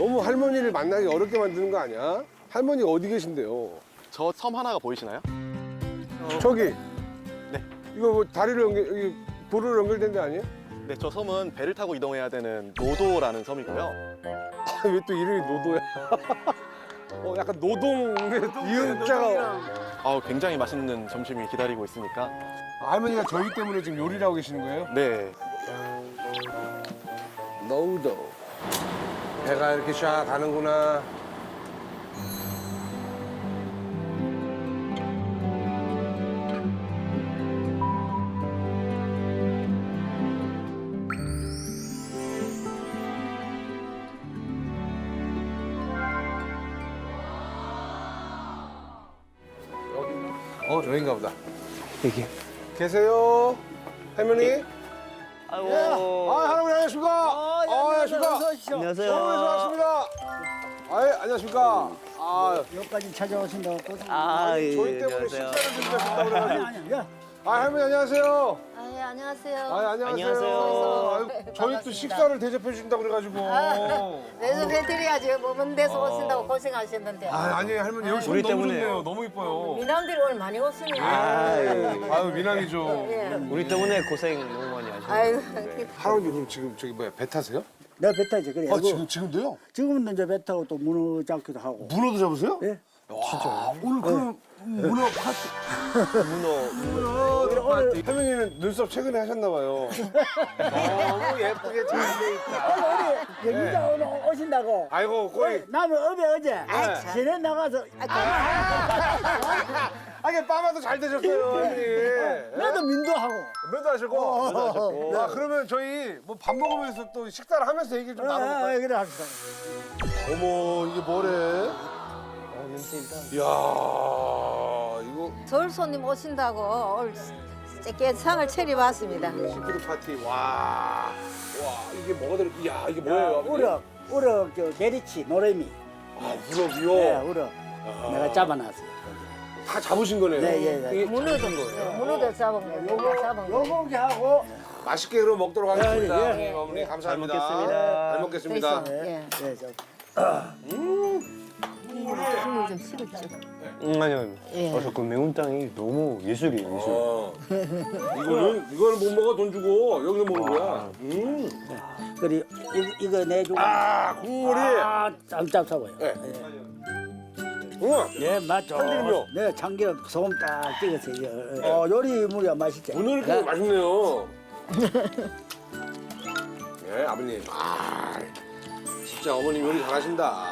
너무 할머니를 만나기 어렵게 만드는 거 아니야? 할머니가 어디 계신데요? 저 섬 하나가 보이시나요? 저기. 네. 이거 뭐 다리를 연결, 여기 도로를 연결된 데 아니에요? 네, 저 섬은 배를 타고 이동해야 되는 노도라는 섬이고요. 아, 왜 또 이름이 노도야? 어, 약간 노동의 이음자가. 아우, 굉장히 맛있는 점심이 기다리고 있으니까. 아, 할머니가 저희 때문에 지금 요리를 하고 계시는 거예요? 네, 노도. 배가 이렇게 샥 가는구나. 여기? 어, 저긴가 보다. 여기. 계세요? 할머니? 아이고. 아, 할아버지 안녕하십니까? 아, 안녕하세요. 서울에서 왔습니다. 아, 안녕하십니까? 아, 여기까지 찾아오신다고 고생. 아, 예, 저희 때문에 안녕하세요. 식사를 준비하셨다고 그래가지고. 아니, 야, 아, 할머니 안녕하세요. 아, 예, 안녕하세요. 아, 안녕하세요. 안녕하세요. 아유, 저희 또 반갑습니다. 식사를 대접해 주신다고 그래가지고. 대접해드려야지. 먼 데서 오신다고 고생하셨는데. 아, 아니에요, 할머니. 여기 손 우리 너무 때문에. 좋네요. 너무 이뻐요. 미남들이 오늘 많이 오시네. 아유, 미남이죠. 예. 우리 때문에 고생 너무 많이 하셨어요. 아유, 할아버지 그럼 지금 저기 뭐야, 배 타세요? 내가 배 타지 그래. 아, 지금, 지금도요? 지금은 이제 배 타고 또 문어 잡기도 하고. 문어도 잡으세요? 예. 진짜. 오늘 그 문어 파티. 문어. 문어 파티. 할머니는 눈썹 최근에 하셨나봐요. 너무 예쁘게 잘돼 있다. 우리 여기가 오늘 오신다고. 아이고, 거의. 나는 어제 어제 네. 시내 나가서 아, 이게 빠마도 잘 되셨어요, 할머니. 나도 민도하고. 면도 하시고. 아, 그러면 저희 뭐 밥 먹으면서 또 식사를 하면서 얘기 좀 아, 아, 나눠볼까요? 그래 합시다. 어머, 이게 뭐래? 어, 냄새 일단. 이야, 서울 손님 오신다고 오늘 께 상을 차려봤습니다. 시푸드 파티. 와. 와, 이게 뭐가 들어? 이야, 이게 뭐예요? 아버지? 우럭, 우럭 저 메리치 노래미. 아, 우럭이요? 네, 우럭. 내가 잡아놨어요. 다 잡으신 거네요. 네, 예, 예. 이게 문어도, 문어도 잡은 거, 요거 잡은 거. 요거 하고 맛있게 그럼 먹도록 하겠습니다. 예, 예. 어머니 감사합니다. 잘 먹겠습니다. 잘 먹겠습니다. 됐어. 예. 네, 저 국물 좀 식었죠. 음, 아니요. 예. 어, 저그 매운탕이 너무 예술이에요, 예술. 어. 이거는 이거는 못 먹어 돈 주고 여기서 먹는 거야. 음. 그리 이거, 이거 내주고. 아 국물이. 아, 짭짭하고요. 네. 우와. 예, 맞죠. 참기름요? 네, 참기름 소금 딱 찍었어요. 어, 요리물이야 맛있죠. 오늘 이렇게 맛있네요. 네 아버님. 아 진짜 어머님 요리 잘하신다.